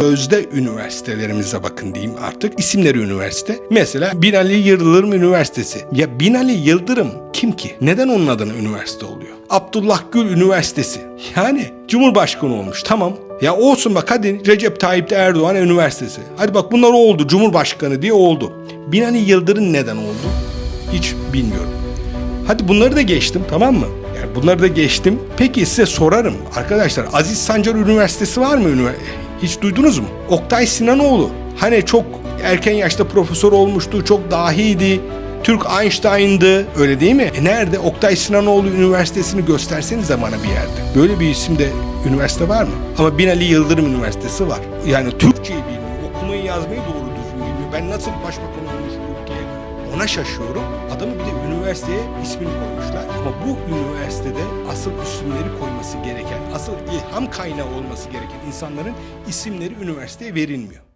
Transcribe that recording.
Sözde üniversitelerimize bakın diyeyim artık. İsimleri üniversite. Mesela Binali Yıldırım Üniversitesi. Ya Binali Yıldırım kim ki? Neden onun adına üniversite oluyor? Abdullah Gül Üniversitesi. Yani Cumhurbaşkanı olmuş tamam. Ya olsun bak hadi Recep Tayyip Erdoğan Üniversitesi. Hadi bak bunlar oldu. Cumhurbaşkanı diye oldu. Binali Yıldırım neden oldu? Hiç bilmiyorum. Hadi bunları da geçtim tamam mı? Yani bunları da geçtim. Peki size sorarım arkadaşlar Aziz Sancar Üniversitesi var mı? Hiç duydunuz mu? Oktay Sinanoğlu. Hani çok erken yaşta profesör olmuştu, çok dahiydi. Türk Einstein'dı öyle değil mi? E nerede? Oktay Sinanoğlu Üniversitesi'ni göstersenize bana bir yerde. Böyle bir isimde üniversite var mı? Ama Binali Yıldırım Üniversitesi var. Yani Türkçeyi bilmiyor, okumayı yazmayı doğru düzgün bilmiyor. Ben nasıl başbakan olmuş ülkeye ona şaşıyorum. Adamı bir de üniversiteye ismini koymuşlar. Ama bu üniversitede asıl isimleri koyması gereken, asıl ilham kaynağı olması gereken insanların isimleri üniversiteye verilmiyor.